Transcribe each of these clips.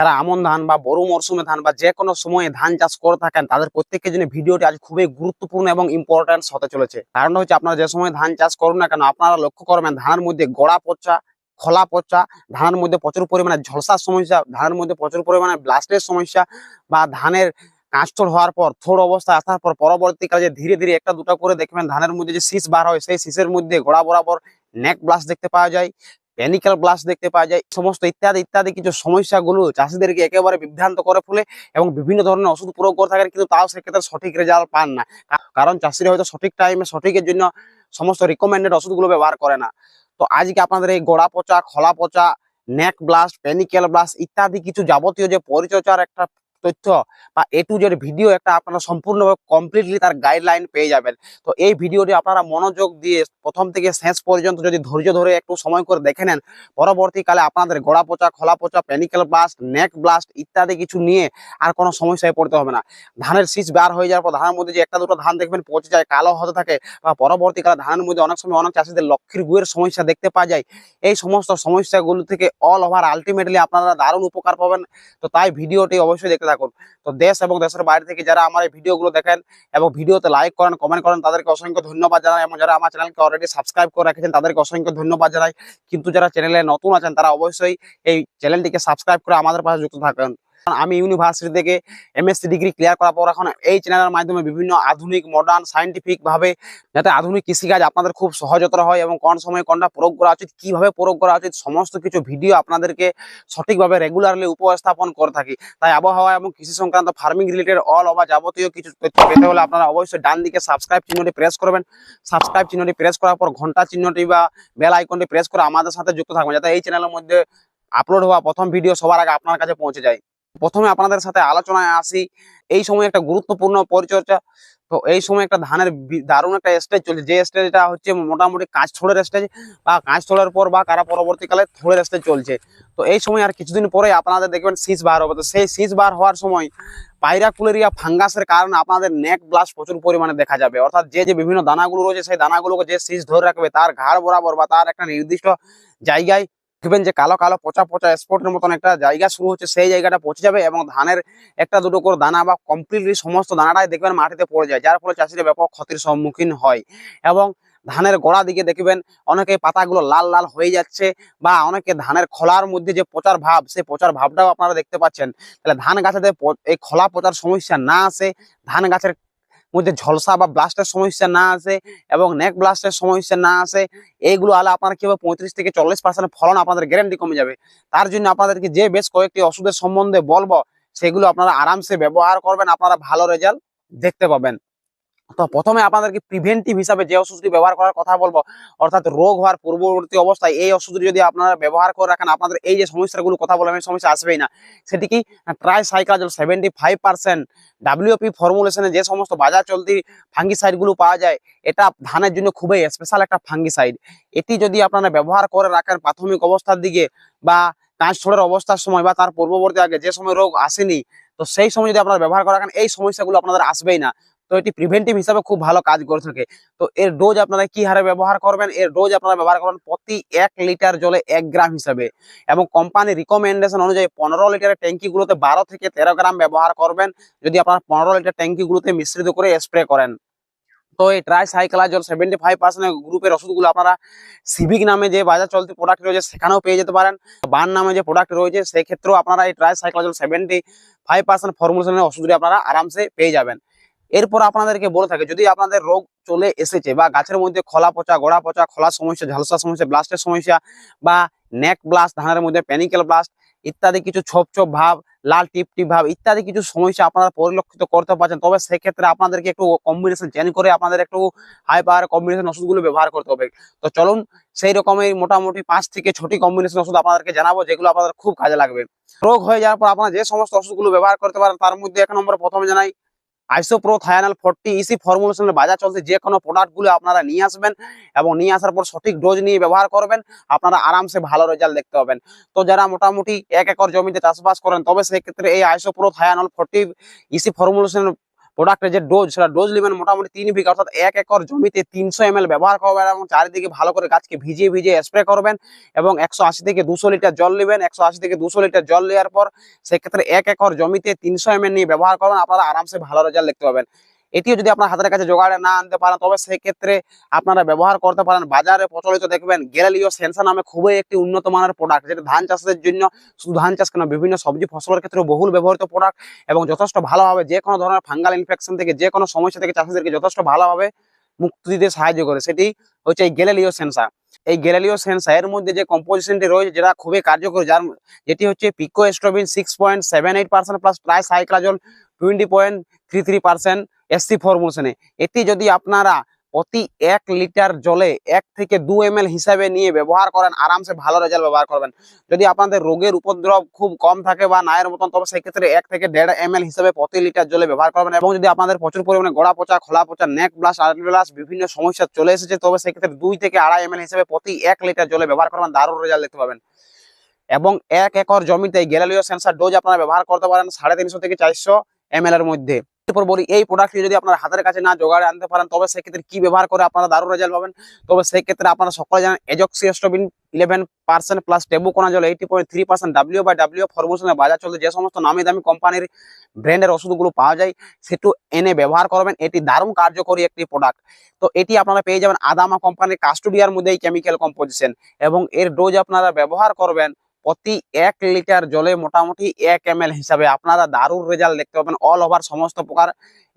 যারা আমন ধান বা বড় মরশুমে ধান বা যে কোনো সময়ে ধান চাষ করে থাকেন, তাদের প্রত্যেকের জন্য ভিডিওটি আজ খুবই গুরুত্বপূর্ণ এবং ইম্পর্টেন্স হতে চলেছে। কারণ হচ্ছে আপনারা যে সময় ধান চাষ করুন না কেন, আপনারা লক্ষ্য করবেন ধানের মধ্যে গোড়া পচা, খোলা পচা, ধানের মধ্যে প্রচুর পরিমাণে ঝলসার সমস্যা, ধানের মধ্যে প্রচুর পরিমাণে ব্লাস্টের সমস্যা বা ধানের কাঁচটল হওয়ার পর থোর অবস্থা আসার পর পরবর্তীকালে যে ধীরে ধীরে একটা দুটো করে দেখবেন ধানের মধ্যে যে শীষ বার হয়, সেই শীষের মধ্যে গোড়া বরাবর নেক ব্লাস্ট দেখতে পাওয়া যায়। প্যানিক্যাল ব্লাস্ট দেখতে পাওয়া যায়, সমস্ত ইত্যাদি ইত্যাদি কিছু সমস্যাগুলো চাষিদেরকে একেবারে বিভ্রান্ত করে ফেলে এবং বিভিন্ন ধরনের ওষুধ প্রয়োগ করে থাকেন, কিন্তু তাও সেক্ষেত্রে সঠিক রেজাল্ট পান না। কারণ চাষিরা হয়তো সঠিক টাইমে সঠিকের জন্য সমস্ত রিকমেন্ডেড ওষুধগুলো ব্যবহার করে না। তো আজকে আপনাদের এই গোড়া পচা, খোলা পচা নেক ব্লাস্ট প্যানিক্যাল ব্লাস্ট ইত্যাদি কিছু যাবতীয় যে পরিচর্যার একটা তথ্য বা এ টু জেড ভিডিও একটা আপনারা সম্পূর্ণভাবে কমপ্লিটলি তার গাইডলাইন পেয়ে যাবেন। তো এই ভিডিওটি আপনারা মনোযোগ দিয়ে প্রথম থেকে শেষ পর্যন্ত যদি ধৈর্য ধরে একটু সময় করে দেখে নেন, পরবর্তীকালে আপনাদের গোড়া পচা, খোলা পচা প্যানিক্যাল ব্লাস্ট নেক ব্লাস্ট ইত্যাদি কিছু নিয়ে আর কোনো সমস্যায় পড়তে হবে না। ধানের শীষ বার হয়ে যাওয়ার পর ধানের মধ্যে যে একটা দুটো ধান দেখবেন পচে যায়, কালো হতে থাকে বা পরবর্তীকালে ধানের মধ্যে অনেক সময় অনেক চাষিদের লক্ষ্মীর গুয়ের সমস্যা দেখতে পাওয়া যায়। এই সমস্ত সমস্যাগুলো থেকে অল ওভার আলটিমেটলি আপনারা দারুণ উপকার পাবেন। তো তাই ভিডিওটি অবশ্যই দেখতে থাকুন। তো দেশ এবং দেশের বাইরে থেকে যারা আমার এই ভিডিওগুলো দেখেন এবং ভিডিওতে লাইক করেন কমেন্ট করেন, তাদেরকে অসংখ্য ধন্যবাদ জানাই এবং যারা আমার চ্যানেলকে অলরেডি সাবস্ক্রাইব করে রেখেছেন, তাদেরকে অসংখ্য ধন্যবাদ জানাই। কিন্তু যারা চ্যানেলে নতুন আছেন, তারা অবশ্যই এই চ্যানেলটিকে সাবস্ক্রাইব করে আমাদের পাশে যুক্ত থাকেন। আমি ইউনিভার্সিটি থেকে এমএসসি ডিগ্রি ক্লিয়ার করার পর এখন এই চ্যানেলের মাধ্যমে বিভিন্ন আধুনিক মডার্ন সাইন্টিফিক ভাবে যাতে আধুনিক কৃষিকাজ আপনাদের খুব সহজতর হয় এবং কোন সময় কোনটা প্রয়োগ করা উচিত, কীভাবে প্রয়োগ করা উচিত, সমস্ত কিছু ভিডিও আপনাদেরকে সঠিকভাবে রেগুলারলি উপস্থাপন করে থাকি। তাই আবহাওয়া এবং কৃষি সংক্রান্ত ফার্মিং রিলেটেড অল ওভার যাবতীয় কিছু পেতে হলে আপনারা অবশ্যই ডান দিকে সাবস্ক্রাইব চিহ্নটি প্রেস করবেন। সাবস্ক্রাইব চিহ্নটি প্রেস করার পর ঘণ্টা চিহ্নটি বা বেল আইকনটি প্রেস করে আমাদের সাথে যুক্ত থাকবেন, যাতে এই চ্যানেলের মধ্যে আপলোড হওয়া প্রথম ভিডিও সবার আগে আপনার কাছে পৌঁছে যায়। প্রথমে আপনাদের সাথে আলোচনায় আসি। এই সময় একটা গুরুত্বপূর্ণ পরিচর্যা। তো এই সময় একটা ধানের দারুণ একটা স্টেজ চলছে। যে স্টেজটা হচ্ছে মোটামুটি কাঁচ থোড়ের স্টেজ বা কাঁচ থোড়ের পর বা কারা পরবর্তীকালে থোড়ের স্টেজ চলছে। তো এই সময় আর কিছুদিন পরে আপনাদের দেখবেন শীষ বার হবে। তো সেই শীষ বার হওয়ার সময় পাইরাকুলেরিয়া ফাঙ্গাসের কারণে আপনাদের নেক ব্লাস্ট প্রচুর পরিমাণে দেখা যাবে। অর্থাৎ যে যে বিভিন্ন দানাগুলো রয়েছে, সেই দানাগুলোকে যে শীষ ধরে রাখবে, তার ঘাড় বরাবর বা তার একটা নির্দিষ্ট জায়গায় দেখবেন যে কালো কালো পচা পচা স্পটের মতন একটা জায়গা শুরু হচ্ছে, সেই জায়গাটা পচে যাবে এবং ধানের একটা দুটো করে দানা বা কমপ্লিটলি সমস্ত দানাটাই দেখবেন মাটিতে পড়ে যায়, যার ফলে চাষিরা ব্যাপক ক্ষতির সম্মুখীন হয় এবং ধানের গোড়া দিকে দেখবেন অনেকে পাতাগুলো লাল লাল হয়ে যাচ্ছে বা অনেকে ধানের খোলার মধ্যে যে পচার ভাব, সেই পচার ভাবটাও আপনারা দেখতে পাচ্ছেন। তাহলে ধান গাছেতে এই খোলা পচার সমস্যা না আসে, ধান গাছের মধ্যে ঝলসা বা ব্লাস্টের সমস্যা না আসে এবং নেক ব্লাস্টের সমস্যা না আসে এইগুলো আলে আপনার কি হবে পঁয়ত্রিশ থেকে চল্লিশ পার্সেন্ট ফলন আপনাদের গ্যারান্টি কমে যাবে। তার জন্য আপনাদেরকে যে বেশ কয়েকটি ওষুধের সম্বন্ধে বলব, সেগুলো আপনারা আরামসে ব্যবহার করবেন, আপনারা ভালো রেজাল্ট দেখতে পাবেন। তো প্রথমে আপনাদেরকে প্রিভেন্টিভ হিসাবে যে ওষুধটি ব্যবহার করার কথা বলব, অর্থাৎ রোগ হওয়ার পূর্ববর্তী অবস্থায় এই ওষুধটি যদি আপনারা ব্যবহার করে রাখেন, আপনাদের এই যে সমস্যাগুলো কথা বললাম, এই সমস্যা আসবেই না। সেটি কি? Tricyclazole seventy five percent WP ফর্মুলেশনে যে সমস্ত বাজার চলতি ফাঙ্গিসাইডগুলো পাওয়া যায়, এটা ধানের জন্য খুবই স্পেশাল একটা ফাঙ্গিসাইড এটি যদি আপনারা ব্যবহার করে রাখেন প্রাথমিক অবস্থার দিকে বা কাঁচ ছড়ের অবস্থার সময় বা তার পূর্ববর্তী আগে যে সময় রোগ আসেনি, তো সেই সময় যদি আপনারা ব্যবহার করে এই সমস্যাগুলো আপনাদের আসবেই না। তো এটি প্রিভেন্টিভ হিসাবে খুব ভালো কাজ করে থাকে। তো এর ডোজ আপনারা কি হারে ব্যবহার করবেন? এর ডোজ আপনারা ব্যবহার করবেন প্রতি এক লিটার জলে এক গ্রাম হিসাবে। এবং কোম্পানি রিকমেন্ডেশন অনুযায়ী পনেরো লিটারের ট্যাঙ্কিগুলোতে বারো থেকে তেরো গ্রাম ব্যবহার করবেন। যদি আপনারা পনেরো লিটার ট্যাঙ্কিগুলোতে মিশ্রিত করে স্প্রে করেন। তো এই tricyclazole seventy five percent গ্রুপের ওষুধগুলো আপনারা সিভিক নামে যে বাজার চলতি প্রোডাক্ট রয়েছে, সেখানেও পেয়ে যেতে পারেন। বান নামে যে প্রোডাক্ট রয়েছে, সেক্ষেত্রেও আপনারা এই tricyclazole seventy five percent ফর্মুলেশনের ওষুধটি আপনারা আরামসে পেয়ে যাবেন। এরপর আপনাদেরকে বলে থাকে, যদি আপনাদের রোগ চলে এসেছে বা গাছের মধ্যে খোলা পচা, গোড়া পচা, খোলা সমস্যা, ঝালসা সমস্যা, ব্লাস্টের সমস্যা বা নেক ব্লাস্ট ধানের মধ্যে প্যানিক্যাল ব্লাস্ট ইত্যাদি কিছু ছোপ ছোপ ভাব, লাল টিপ টিপ ভাব ইত্যাদি কিছু সমস্যা আপনারা পরিলক্ষিত করতে পারছেন, তবে সেক্ষেত্রে আপনাদেরকে একটু কম্বিনেশন চেঞ্জ করে আপনাদের একটু হাই পাওয়ার কম্বিনেশন ওষুধগুলো ব্যবহার করতে হবে। তো চলুন, সেই রকমের মোটামুটি পাঁচ থেকে ছটি কম্বিনেশন ওষুধ আপনাদেরকে জানাব, যেগুলো আপনাদের খুব কাজে লাগবে। রোগ হয়ে যাওয়ার পর আপনারা যে সমস্ত ওষুধগুলো ব্যবহার করতে পারেন, তার মধ্যে এক নম্বরে প্রথমে জানাই আইসোপ্রো থায়ানাল ফোরটি ইসি ফর্মুলেশনের বাজার চলছে, যে কোনো প্রোডাক্টগুলো আপনারা নিয়ে আসবেন এবং নিয়ে আসার পর সঠিক ডোজ নিয়ে ব্যবহার করবেন, আপনারা আরামসে ভালো রেজাল্ট দেখতে পাবেন। তো যারা মোটামুটি এক একর জমিতে চাষবাস করেন, তবে সেক্ষেত্রে এই isoprothiolane forty EC formulation প্রোডাক্টের যে ডোজ সেটা ডোজ নেবেন মোটামুটি তিন বিঘা, অর্থাৎ এক একর জমিতে তিনশো এম ব্যবহার করবেন এবং চারিদিকে ভালো করে গাছকে ভিজিয়ে ভিজিয়ে স্প্রে করবেন এবং একশো আশি থেকে দুশো লিটার জল নেবেন। একশো আশি থেকে দুশো লিটার জল নেওয়ার পর সেক্ষেত্রে এক একর জমিতে তিনশো এম নিয়ে ব্যবহার করবেন। আপনারা আরামসে ভালো রেজাল্ট দেখতে পাবেন। এটিও যদি আপনার হাতের কাছে জোগাড়ে না আনতে পারেন, তবে সেক্ষেত্রে আপনারা ব্যবহার করতে পারেন। বাজারে প্রচলিত দেখবেন গ্যালিও সেন্সা নামে খুবই একটি উন্নত মানের প্রোডাক্ট যেটা ধান চাষের জন্য, শুধু ধান চাষ কেন, বিভিন্ন সবজি ফসলের ক্ষেত্রে বহুল ব্যবহৃত প্রোডাক্ট এবং যথেষ্ট ভালোভাবে যে কোনো ধরনের ফাঙ্গাল ইনফেকশন থেকে, যে কোনো সমস্যা থেকে চাষিদেরকে যথেষ্ট ভালোভাবে মুক্তি দিতে সাহায্য করে। সেটি হচ্ছে এই গ্যালিও সেন্সা। এই গ্যালিও সেন্সা, এর মধ্যে যে কম্পোজিশনটি রয়েছে, যেটা খুবই কার্যকরী, যার যেটি হচ্ছে picoxystrobin six point seven eight percent plus tricyclazole twenty point three three percent SC ফর্মুলেশনে এটি যদি আপনারা প্রতি এক লিটার জলে এক থেকে দু এম হিসাবে নিয়ে ব্যবহার করেন, আরামসে ভালো রেজাল্ট ব্যবহার করবেন। যদি আপনাদের রোগের উপদ্রব খুব কম থাকে বা নায়ের মতন, তবে সেক্ষেত্রে এক থেকে দেড় এম হিসাবে প্রতি লিটার জলে ব্যবহার করবেন এবং যদি আপনাদের প্রচুর পরিমাণে গোড়া পচা, খোলা পচা নেক ব্লাস আর্লি ব্লাস বিভিন্ন সমস্যা চলে এসেছে, তবে সেক্ষেত্রে দুই থেকে আড়াই এম হিসাবে প্রতি এক লিটার জলে ব্যবহার করবেন, দারুণ রেজাল্ট দেখতে পাবেন। এবং এক একর জমিতে গ্যালালিও সেন্সার ডোজ আপনারা ব্যবহার করতে পারেন সাড়ে তিনশো থেকে চারশো এম এর মধ্যে। এরপর বলি, এই প্রোডাক্টটি যদি আপনার হাতের কাছে না জোগাড়ে আনতে পারেন, তবে সেক্ষেত্রে কি ব্যবহার করে আপনারা দারুণ রেজাল্ট পাবেন? তবে সেই ক্ষেত্রে আপনারা সকলে জানেন azoxystrobin eleven percent plus tebuconazole eighty point three percent W by W ফরমেশনে বাজার চলছে। যে সমস্ত নামি দামি কোম্পানির ব্র্যান্ডের ওষুধগুলো পাওয়া যায়, সেটু এনে ব্যবহার করবেন। এটি দারুণ কার্যকরী একটি প্রোডাক্ট তো এটি আপনারা পেয়ে যাবেন আদামা কোম্পানির কাস্টোডিয়ার মধ্যেই কেমিক্যাল কম্পোজিশন এবং এর ডোজ আপনারা ব্যবহার করবেন প্রতি এক লিটার জলে মোটামুটি এক এম এল হিসাবে আপনারা দারুর রেজাল্ট দেখতে পাবেন অল ওভার সমস্ত প্রকার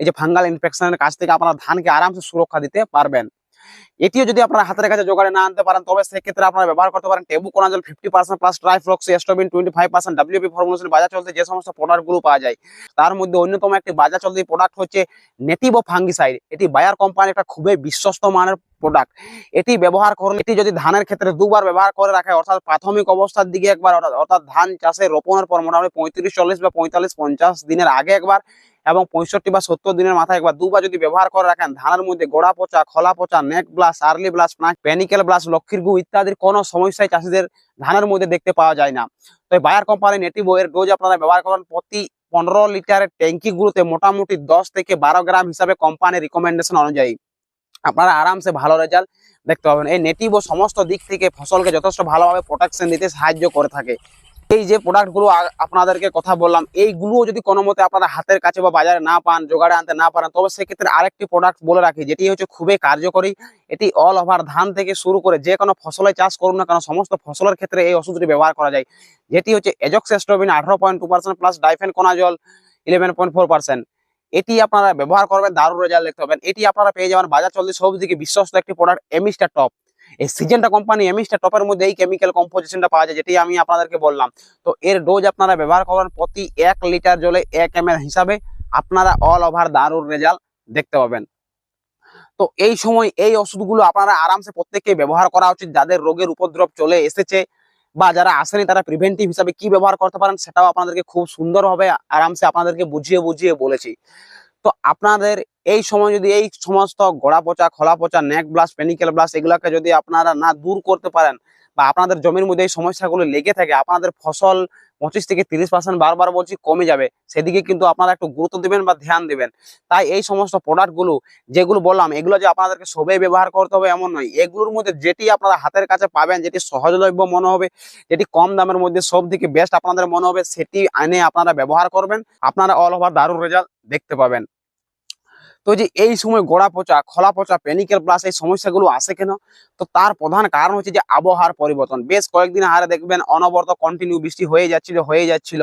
এই যে ফাঙ্গাল ইনফেকশনের কাছ থেকে আপনারা ধানকে আরামসে সুরক্ষা দিতে পারবেন। এটিও যদি আপনারা হাতের কাছে জোগাড়ে না আনতে পারেন, তবে সেক্ষেত্রে আপনারা ব্যবহার করতে পারেন tebuconazole fifty percent plus trifloxystrobin twenty five percent WP formulation বাজার চলতে যে সমস্ত প্রোডাক্টগুলো পাওয়া যায়। তার মধ্যে অন্যতম একটি বাজার চলতি প্রোডাক্ট হচ্ছে নেটিভ ফাঙ্গিসাইড এটি বায়ার কোম্পানি একটা খুবই বিশ্বস্ত মানের প্রোডাক্ট এটি ব্যবহার করলে, এটি যদি ধানের ক্ষেত্রে দুবার ব্যবহার করে রাখে, অর্থাৎ প্রাথমিক অবস্থার দিকে একবার, অর্থাৎ- ধান চাষে রোপণের পর মোটামুটি পঁয়ত্রিশ, চল্লিশ বা পঁয়তাল্লিশ, পঞ্চাশ দিনের আগে একবার এবং পঁয়ষট্টি বা সত্তর দিনের মাথায় একবার দুবার যদি ব্যবহার করে রাখেন, ধানের মধ্যে গোড়া পচা, খোলা পচা neck blast early blast panicle blast লক্ষ্মীর গু ইত্যাদির কোনো সমস্যায় চাষিদের ধানের মধ্যে দেখতে পাওয়া যায় না। তো বায়ার কোম্পানি নেটিভ এর ডোজ আপনারা ব্যবহার করেন প্রতি পনেরো লিটারের ট্যাঙ্কি গুলোতে মোটামুটি দশ থেকে বারো গ্রাম হিসাবে কোম্পানির রিকমেন্ডেশন অনুযায়ী। আপনারা আরামসে ভালো রেজাল্ট দেখতে পাবেন। এই নেটিভ সমস্ত দিক থেকে ফসলকে যথেষ্ট ভালোভাবে প্রোটেকশন দিতে সাহায্য করে থাকে। এই যে প্রোডাক্টগুলো আপনাদেরকে কথা বললাম, এইগুলো যদি কোনো মতে আপনারা হাতের কাছে বা বাজারে না পান, জোগাড়ে আনতে না পারেন, তবে সেক্ষেত্রে আরেকটি প্রোডাক্ট বলে রাখি, যেটি হচ্ছে খুবই কার্যকরী। এটি অল ওভার ধান থেকে শুরু করে যে কোনো ফসলে চাষ করুন না কেন, সমস্ত ফসলের ক্ষেত্রে এই ওষুধটি ব্যবহার করা যায়। যেটি হচ্ছে এজক্সেস্টোবিন আঠারো point two percent plus difenoconazole eleven point four percent এটি আপনারা ব্যবহার করবেন, দারুণ রেজাল্ট দেখতে পাবেন। এটি আপনারা পেয়ে যাবেন বাজার চলতি সব দিকে বিশ্বস্ত একটি প্রোডাক্ট এমিস্টার টপ এই সিজনটা কোম্পানি এমিস্টার টপের মধ্যে এই কেমিক্যাল কম্পোজিশনটা পাওয়া যায় যেটি আমি আপনাদেরকে বললাম। তো এর ডোজ আপনারা ব্যবহার করেন প্রতি এক লিটার জলে এক এম হিসাবে। আপনারা অল ওভার দারুর রেজাল্ট দেখতে পাবেন। তো এই সময় এই ওষুধগুলো আপনারা আরামসে প্রত্যেককে ব্যবহার করা উচিত। যাদের রোগের উপদ্রব চলে এসেছে বা যারা আসেনি, তারা প্রিভেন্টিভ হিসাবে কি ব্যবহার করতে পারেন, সেটাও আপনাদেরকে খুব সুন্দরভাবে আরামসে আপনাদেরকে বুঝিয়ে বুঝিয়ে বলেছি। তো আপনাদের এই সময় যদি এই সমস্ত গোড়া পচা খোলা পচা নেক ব্লাস পেনিক্যাল ব্লাস এগুলাকে যদি আপনারা না দূর করতে পারেন বা আপনাদের জমির মধ্যে এই সমস্যাগুলো লেগে থাকে, আপনাদের ফসল পঁচিশ থেকে তিরিশ পার্সেন্ট বারবার বলছি কমে যাবে, সেদিকে কিন্তু আপনারা একটু গুরুত্ব দিবেন বা ধ্যান দিবেন। তাই এই সমস্ত প্রোডাক্টগুলো যেগুলো বললাম, এগুলো যে আপনাদেরকে সবাই ব্যবহার করতে হবে এমন নয়, এগুলোর মধ্যে যেটি আপনারা হাতের কাছে পাবেন, যেটি সহজলভ্য মনে হবে, যেটি কম দামের মধ্যে সব থেকে বেস্ট আপনাদের মনে হবে, সেটি আনে আপনারা ব্যবহার করবেন, আপনারা অল ওভার দারুণ রেজাল্ট দেখতে পাবেন। তো যে এই সময় গোড়া পচা, খোলা পচা পেনিক্যাল প্লাস এই সমস্যাগুলো আসে কেন? তো তার প্রধান কারণ হচ্ছে যে আবহাওয়ার পরিবর্তন। বেশ কয়েকদিন হারে দেখবেন অনবরত কন্টিনিউ বৃষ্টি হয়ে যাচ্ছিল হয়ে যাচ্ছিল।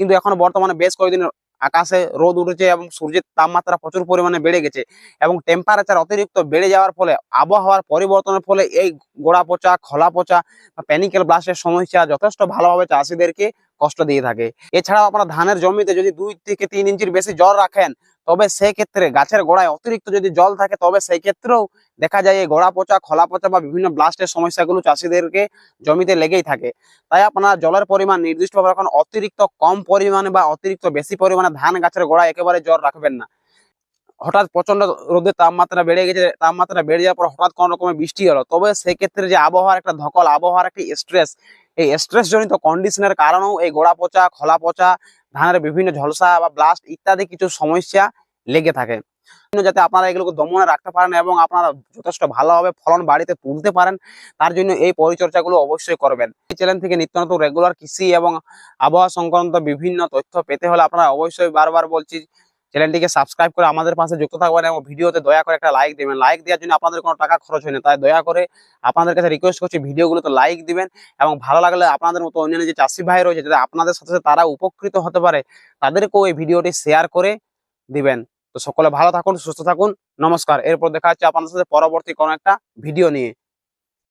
কিন্তু এখন বর্তমানে বেশ কয়েকদিন আকাশে রোদ উঠেছে এবং সূর্যের তাপমাত্রা প্রচুর পরিমাণে বেড়ে গেছে এবং টেম্পারেচার অতিরিক্ত বেড়ে যাওয়ার ফলে, আবহাওয়ার পরিবর্তনের ফলে এই গোড়া পচা, খোলা পচা প্যানিক্যাল ব্লাস্টের সমস্যা যথেষ্ট ভালোভাবে চাষিদেরকে কষ্ট দিয়ে থাকে। এছাড়াও আপনারা ধানের জমিতে যদি দুই থেকে তিন ইঞ্চির বেশি জল রাখেন তবে সেই ক্ষেত্রে গাছের গোড়ায় অতিরিক্ত যদি জল থাকে, তবে সেই ক্ষেত্রেও দেখা যায় এই গোড়া পচা, খোলা পচা বা বিভিন্ন ব্লাস্টের সমস্যাগুলো চাষিদেরকে জমিতে লেগেই থাকে। তাই আপনারা জলের পরিমাণ নির্দিষ্টভাবে রাখুন। অতিরিক্ত কম পরিমাণে বা অতিরিক্ত বেশি পরিমাণে ধান গাছের গোড়ায় একেবারে জল রাখবেন না। হঠাৎ প্রচণ্ড রোদের তাপমাত্রা বেড়ে গেছে, তাপমাত্রা বেড়ে যাওয়ার পর হঠাৎ কোনো রকমের বৃষ্টি হলো। তবে সেক্ষেত্রে যে আবহাওয়ার একটা ধকল, আবহাওয়ার একটি স্ট্রেস এই স্ট্রেস জনিত কন্ডিশনের কারণেও এই গোড়া পচা, খোলা পচা ধানের বিভিন্ন ঝলসা বা ব্লাস্ট ইত্যাদি কিছু সমস্যা লেগে থাকে। যাতে আপনারা এগুলোকে দমনে রাখতে পারেন এবং আপনারা যথেষ্ট ভালোভাবে ফলন বাড়িতে তুলতে পারেন, তার জন্য এই পরিচর্যাগুলো অবশ্যই করবেন। এই চ্যানেল থেকে নিত্য নতুন রেগুলার কৃষি এবং আবহাওয়া সংক্রান্ত বিভিন্ন তথ্য পেতে হলে আপনারা অবশ্যই বারবার বলছি চ্যানেলটিকে সাবস্ক্রাইব করে আমাদের পাশে যুক্ত থাকবেন এবং ভিডিওতে দয়া করে একটা লাইক দিবেন। লাইক দেওয়ার জন্য আপনাদের কোনো টাকা খরচ হয় না তাই দয়া করে আপনাদের কাছে রিকোয়েস্ট করছি ভিডিওগুলোতে লাইক দিবেন এবং ভালো লাগলে আপনাদের মতো অন্যান্য যে চাষি ভাই রয়েছে, যাতে আপনাদের সাথে সাথে তারা উপকৃত হতে পারে, তাদেরকেও এই ভিডিওটি শেয়ার করে দিবেন। তো সকলে ভালো থাকুন, সুস্থ থাকুন, নমস্কার। এরপর দেখা হচ্ছে আপনাদের সাথে পরবর্তী কোনো একটা ভিডিও নিয়ে।